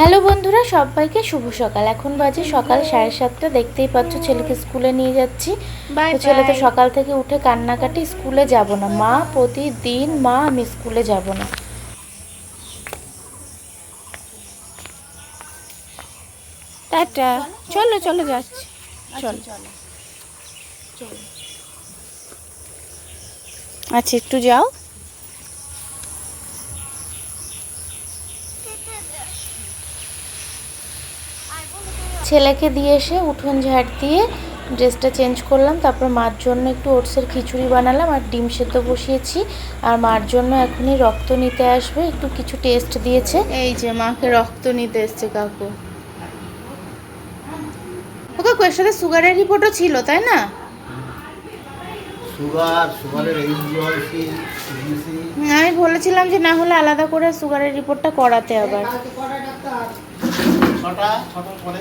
Hello বন্ধুরা সবাইকে শুভ সকাল। এখন বাজে সকাল সাড়ে সাতটা। দেখতেই পাচ্ছ ছেলেকে স্কুলে নিয়ে যাচ্ছি। ছেলে তো সকাল থেকে উঠে কান্নাকাটি স্কুলে যাব না। মা প্রতিদিন মা আমি স্কুলে যাব না। টাটা। চলো চলো যাচ্ছি। চলো। আচ্ছা একটু যাও। ছেলেকে দিয়ে এসে উঠোন ঝাড় দিয়ে ড্রেসটা চেঞ্জ করলাম তারপর মার জন্য একটু ওটসের খিচুড়ি বানালাম আর ডিম সেদ্ধ বসিয়েছি। আর মার জন্য এখনই রক্ত নিতে আসবে একটু কিছু টেস্ট দিয়েছে। এই যে মাকে রক্ত নিতে এসছে কাকু। ও কাকু এর সাথে সুগারের রিপোর্টও ছিল তাই না? সুগার সুগারের আমি বলেছিলাম যে না হলে আলাদা করে সুগারের রিপোর্টটা করাতে আবার। ছটা ছটার পরে।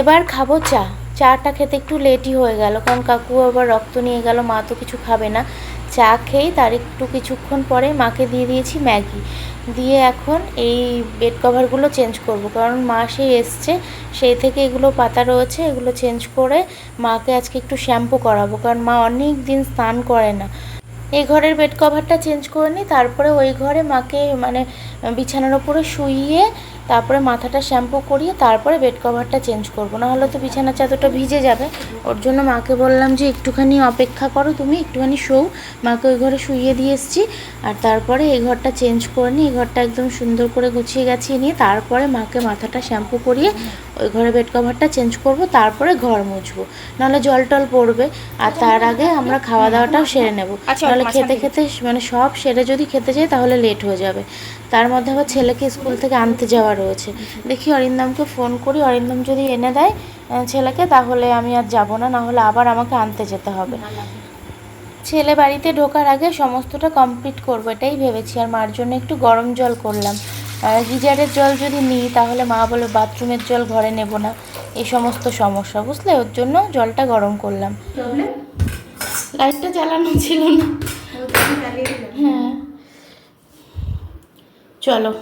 এবার খাব চা। চাটা খেতে একটু লেটই হয়ে গেল, কারণ কাকু আবার রক্ত নিয়ে গেল, মা তো কিছু খাবে না। চা খেয়েই তার একটু কিছুক্ষণ পরে মাকে দিয়ে দিয়েছি ম্যাগি। দিয়ে এখন এই বেড কভারগুলো চেঞ্জ করব, কারণ মা সেই এসছে, সেই থেকে এগুলো পাতা রয়েছে, এগুলো চেঞ্জ করে মাকে আজকে একটু শ্যাম্পু করাবো, কারণ মা অনেক দিন স্নান করে না। এই ঘরের বেড কভারটা চেঞ্জ করে নিই তারপরে ওই ঘরে মাকে মানে বিছানার ওপরে শুইয়ে তারপরে মাথাটা শ্যাম্পু করিয়ে তারপরে বেড কভারটা চেঞ্জ করব। না হলে তো বিছানার চাদরটা ভিজে যাবে। ওর জন্য মাকে বললাম যে একটুখানি অপেক্ষা করো তুমি একটুখানি শোও মাকে ওই ঘরে শুইয়ে দিয়ে এসেছি। আর তারপরে এই ঘরটা চেঞ্জ করে নিই এই ঘরটা একদম সুন্দর করে গুছিয়ে গাছিয়ে নিয়ে তারপরে মাকে মাথাটা শ্যাম্পু করিয়ে ওই ঘরে বেড কভারটা চেঞ্জ করব তারপরে ঘর মুছবো। নাহলে জল টল পড়বে। আর তার আগে আমরা খাওয়া দাওয়াটাও সেরে নেব। আচ্ছা, নাহলে খেতে খেতে মানে সব সেরে যদি খেতে যাই তাহলে লেট হয়ে যাবে। তার মধ্যে আবার ছেলেকে স্কুল থেকে আনতে যাওয়া রয়েছে। দেখি অরিন্দমকে ফোন করি। অরিন্দম যদি এনে দেয় ছেলেকে তাহলে আমি আর যাব না না হলে আবার আমাকে আনতে যেতে হবে। ছেলে বাড়িতে ঢোকার আগে সমস্তটা কমপ্লিট করব এটাই ভেবেছি। আর মার জন্য একটু গরম জল করলাম। গিজারের জল যদি নিই তাহলে মা বলে বাথরুমের জল ঘরে নেব না। এই সমস্ত সমস্যা বুঝলে? ওর জন্য জলটা গরম করলাম। লাইটটা জ্বালানো ছিল না। হ্যাঁ। চলো।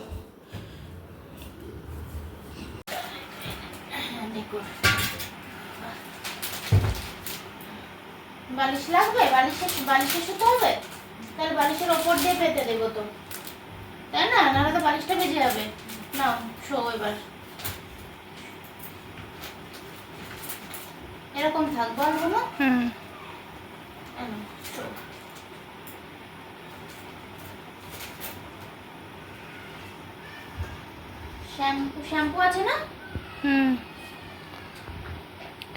বালিশ লাগবে? বালিশে বালিশে শুতে হবে? তাহলে বালিশের ওপর দিয়ে পেতে দেবো তো। তাই না? নাহলে তো বালিশটা বেজে যাবে। না শো এবার। এরকম থাকব আর কোনো? হুম। শ্যাম্পু শ্যাম্পু আছে না? হুম।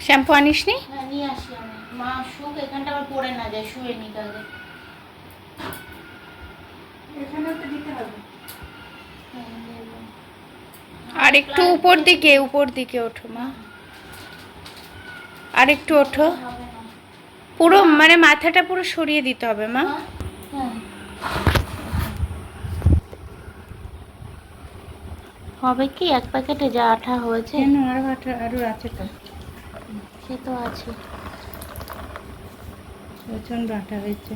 শ্যাম্পু আনিস নি হ্যাঁ নিয়ে আসি আমি। মা শুক এখানটা আবার পড়ে না যায় শুয়ে নি কাজে আর একটু উপর দিকে উপর দিকে ওঠো মা। আর একটু ওঠো। পুরো মানে মাথাটা পুরো সরিয়ে দিতে হবে মা। হ্যাঁ। হবে কি? এক প্যাকেটে যা আঠা হয়েছে। আরও আরও আছে তো। সে তো আছে। প্রচণ্ড আটা হয়েছে।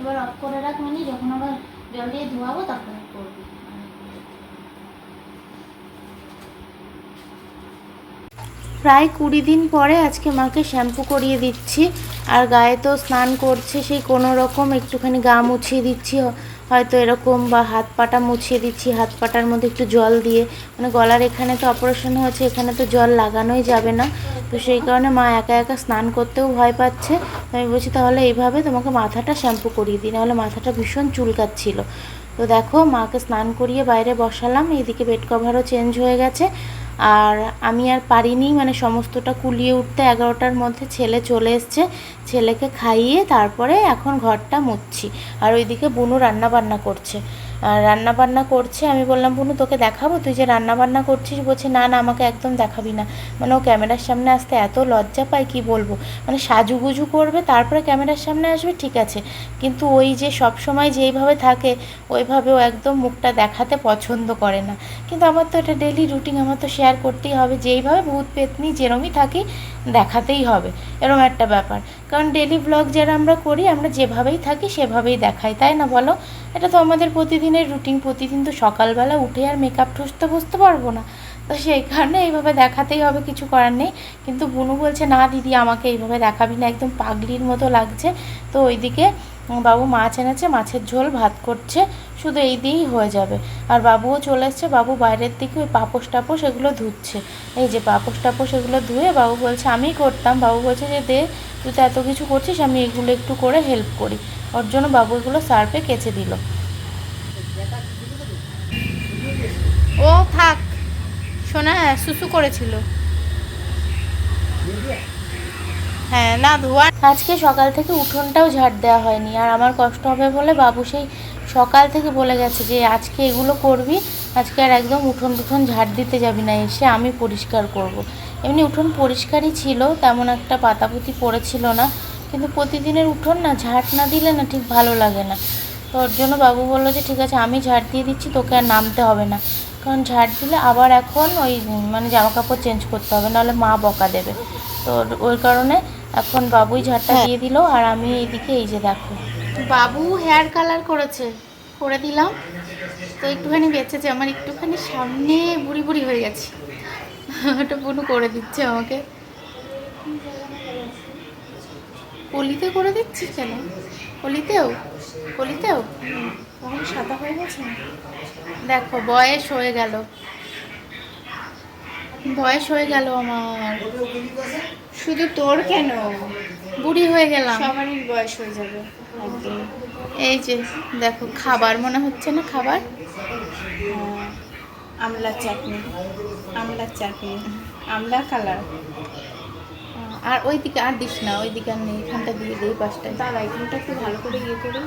এবার অফ করে রাখ মানে যখন আবার জল দিয়ে ধোয়াবো তখন করবি। প্রায় কুড়ি দিন পরে আজকে মাকে শ্যাম্পু করিয়ে দিচ্ছি। আর গায়ে তো স্নান করছে, সেই কোনো রকম একটুখানি গা মুছিয়ে দিচ্ছি। হয়তো এরকম বা হাত পাটা মুছিয়ে দিচ্ছি, হাত পাটার মধ্যে একটু জল দিয়ে। মানে গলার এখানে তো অপারেশন হয়েছে, এখানে তো জল লাগানোই যাবে না। তো সেই কারণে মা একা একা স্নান করতেও ভয় পাচ্ছে। আমি বলছি, তাহলে এইভাবে তোমাকে মাথাটা শ্যাম্পু করিয়ে দিই। নাহলে মাথাটা ভীষণ চুলকাচ্ছিল। তো দেখো, মাকে স্নান করিয়ে বাইরে বসালাম। এইদিকে বেড কভারও চেঞ্জ হয়ে গেছে। আর আমি আর পারিনি মানে সমস্তটা কুলিয়ে উঠতে এগারোটার মধ্যে ছেলে চলে এসছে, ছেলেকে খাইয়ে তারপরে এখন ঘরটা মুছছি। আর ওইদিকে বুনু রান্না বান্না করছে। রান্না বান্না করছে। আমি বললাম, বুনু, তোকে দেখাবো? তুই যে রান্না বান্না করছিস? বলছে, না না, আমাকে একদম দেখাবি না। মানে ও ক্যামেরার সামনে আসতে এত লজ্জা পায়, কি বলব? মানে সাজুগুজু করবে, তারপরে ক্যামেরার সামনে আসবে, ঠিক আছে। কিন্তু ওই যে সব সময় যেইভাবে থাকে, ওইভাবে ও একদম মুখটা দেখাতে পছন্দ করে না। কিন্তু আমার তো এটা ডেলি রুটিন আমার তো শেয়ার করতেই হবে। যেইভাবে ভূত পেতনি, যেরমই থাকি, দেখাতেই হবে। এরম একটা ব্যাপার। কারণ ডেলি ব্লগ যারা আমরা করি, আমরা যেভাবেই থাকি, সেভাবেই দেখাই, তাই না বলো? এটা তো আমাদের প্রতিদিনের রুটিন প্রতিদিন তো সকালবেলা উঠে আর মেকআপ ঠুসতে বসতে পারব না। তো সেই কারণে এইভাবে দেখাতেই হবে, কিছু করার নেই। কিন্তু বুনু বলছে, না দিদি, আমাকে এইভাবে দেখাবি না, একদম পাগলির মতো লাগছে। তো ওইদিকে বাবু মাছ এনেছে, মাছের ঝোল, ভাত করছে, শুধু এই দিয়েই হয়ে যাবে। আর বাবুও চলে এসছে, বাবু বাইরের দিকে ওই পাপোশ টাপোশ এগুলো ধুচ্ছে। এই যে পাপোশ টাপোশ এগুলো ধুয়ে বাবু বলছে আমি করতাম। বাবু বলছে যে, দে, তুই তো এত কিছু করছিস, আমি এগুলো একটু করে হেল্প করি। ওর জন্য বাবু এগুলো সার্ফে কেচে দিল ও থাক শোনা সুসু করেছিল হ্যাঁ না ধোয়া আজকে সকাল থেকে উঠোনটাও ঝাড় দেওয়া হয়নি, আর আমার কষ্ট হবে বলে বাবু সেই সকাল থেকে বলে গেছে যে আজকে এগুলো করবি, আজকে আর একদম উঠোন টুঠোন ঝাড় দিতে যাবি না, এসে আমি পরিষ্কার করব। এমনি উঠোন পরিষ্কারই ছিল, তেমন একটা পাতাপুতি পড়েছিল না কিন্তু প্রতিদিনের উঠোন না ঝাড় না দিলে না ঠিক ভালো লাগে না। তো ওর জন্য বাবু বলল যে ঠিক আছে আমি ঝাড় দিয়ে দিচ্ছি তোকে আর নামতে হবে না। কারণ ঝাড় দিলে আবার এখন ওই মানে জামা কাপড় চেঞ্জ করতে হবে নাহলে মা বকা দেবে। তো ওই কারণে এখন বাবুই ঝাড়টা হ্যাঁ। দিয়ে দিল আর আমি এইদিকে এই যে দেখো। বাবু হেয়ার কালার করেছে করে দিলাম। তো একটুখানি বেঁচেছে আমার একটুখানি সামনে বুড়ি বুড়ি হয়ে গেছে। ওটা বুনু করে দিচ্ছে আমাকে। কলিতে করে দিচ্ছি কেন? কলিতেও? পলিতেও তখন সাদা হয়ে গেছে? দেখো বয়স হয়ে গেল। বয়স হয়ে গেল আমার। শুধু তোর কেন? বুড়ি হয়ে গেলাম। সবারই বয়স হয়ে যাবে এই যে দেখো খাবার মনে হচ্ছে না খাবার? আমলা চাটনি। আমলা চাটনি। আমলা কালার। আর ওইদিকে আর দিস না ওই ওইদিকে আর নেই এখানটা দিয়ে দিই পাঁচটায় দাদা এখানটা একটু ভালো করে ইয়ে করে।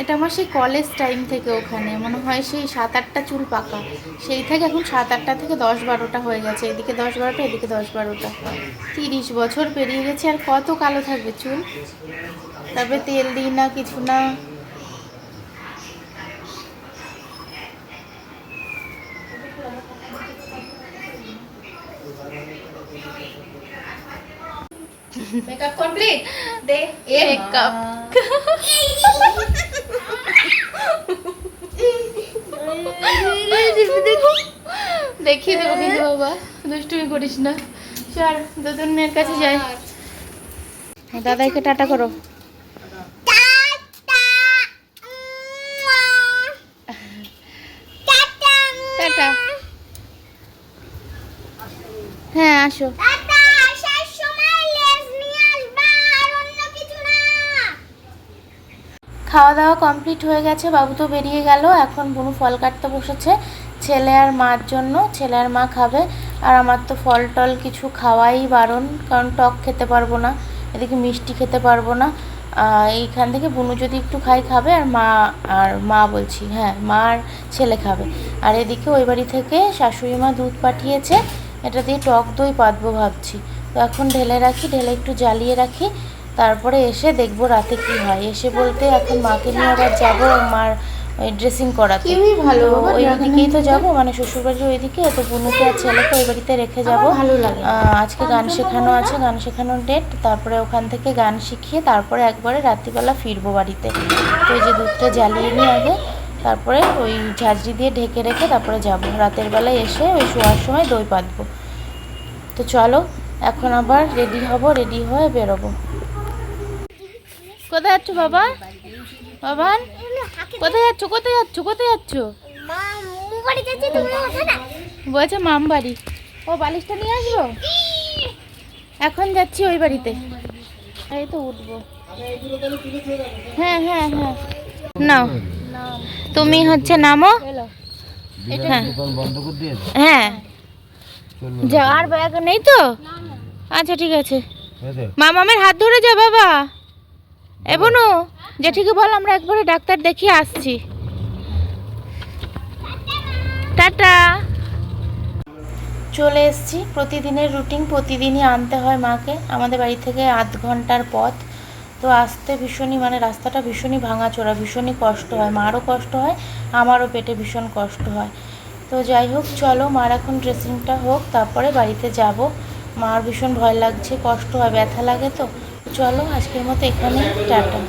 এটা আমার সেই কলেজ টাইম থেকে ওখানে মনে হয় সেই সাত আটটা চুল পাকা। সেই থেকে এখন সাত আটটা থেকে দশ বারোটা হয়ে গেছে এদিকে দশ বারোটা এদিকে দশ বারোটা তিরিশ বছর পেরিয়ে গেছে আর কত কালো থাকবে চুল? তারপরে তেল দিই না কিছু না মেকআপ কমপ্লিট দে মেকআপ দেখিয়ে দেবো কিন্তু বাবা দুষ্টুমি করিস না। চল দুজন মেয়ের কাছে যাই। দাদাইকে টাটা করো। টাটা। হ্যাঁ আসো। খাওয়া দাওয়া কমপ্লিট হয়ে গেছে, বাবু তো বেরিয়ে গেল। এখন বুনু ফল কাটতে বসেছে। ছেলে আর মার জন্য, ছেলে আর মা খাবে। আর আমার তো ফল টল কিছু খাওয়াই বারণ, কারণ টক খেতে পারব না, এদিকে মিষ্টি খেতে পারব না। এইখান থেকে বুনু যদি একটু খাই, খাবে, আর মা আর মা বলছি হ্যাঁ মা আর ছেলে খাবে। আর এদিকে ওই বাড়ি থেকে শাশুড়ি মা দুধ পাঠিয়েছে, এটা দিয়ে টক দই পাতবো ভাবছি। তো এখন ঢেলে রাখি, ঢেলে একটু জ্বালিয়ে রাখি। তারপরে এসে দেখব রাতে কি হয়। এসে বলতে এখন মাকে নিয়ে আবার যাব মার ওই ড্রেসিং করাতে। ভালো ওই দিকেই তো যাব মানে শ্বশুরবাড়ির ওইদিকে। তো বুনুকে আর ছেলেকে ওই বাড়িতে রেখে যাব। ভালো লাগে। আজকে গান শেখানো আছে গান শেখানোর ডেট তারপরে ওখান থেকে গান শিখিয়ে তারপরে একবারে রাত্রিবেলা ফিরবো বাড়িতে। তো এই যে দুধটা জ্বালিয়ে নিই আগে তারপরে ওই ঝাঁঝরি দিয়ে ঢেকে রেখে তারপরে যাব। রাতের বেলায় এসে ওই শোয়ার সময় দই পাতবো। তো চলো এখন আবার রেডি হব রেডি হয়ে বেরোবো। কোথায় যাচ্ছ বাবা? বাবান কোথায় যাচ্ছ কোথায় যাচ্ছ কোথায় যাচ্ছ? বলছে মাম বাড়ি ও বালিশটা নিয়ে আসব এখন যাচ্ছি ওই বাড়িতে। এই তো উঠবো। হ্যাঁ হ্যাঁ হ্যাঁ। নাও। তুমি হচ্ছে নামো। হ্যাঁ। বন্ধ হ্যাঁ। যা আর ব্যাগ নেই তো? আচ্ছা ঠিক আছে। মামামের হাত ধরে যা বাবা। এবনু জেঠিকে বল, আমরা একবারে ডাক্তার দেখিয়ে আসছি। টাটা। চলে এসেছি। প্রতিদিনের রুটিন প্রতিদিনই আনতে হয় মাকে। আমাদের বাড়ি থেকে আধ ঘণ্টার পথ। তো আসতে ভীষণই মানে রাস্তাটা ভীষণই ভাঙাচোরা, ভীষণই কষ্ট হয়। মারও কষ্ট হয়, আমারও পেটে ভীষণ কষ্ট হয়। তো যাই হোক, চলো, মার এখন ড্রেসিংটা হোক, তারপরে বাড়িতে যাব। মার ভীষণ ভয় লাগছে, কষ্ট হয়, ব্যথা লাগে তো। চলো আজকের মতো এখানে টাটা।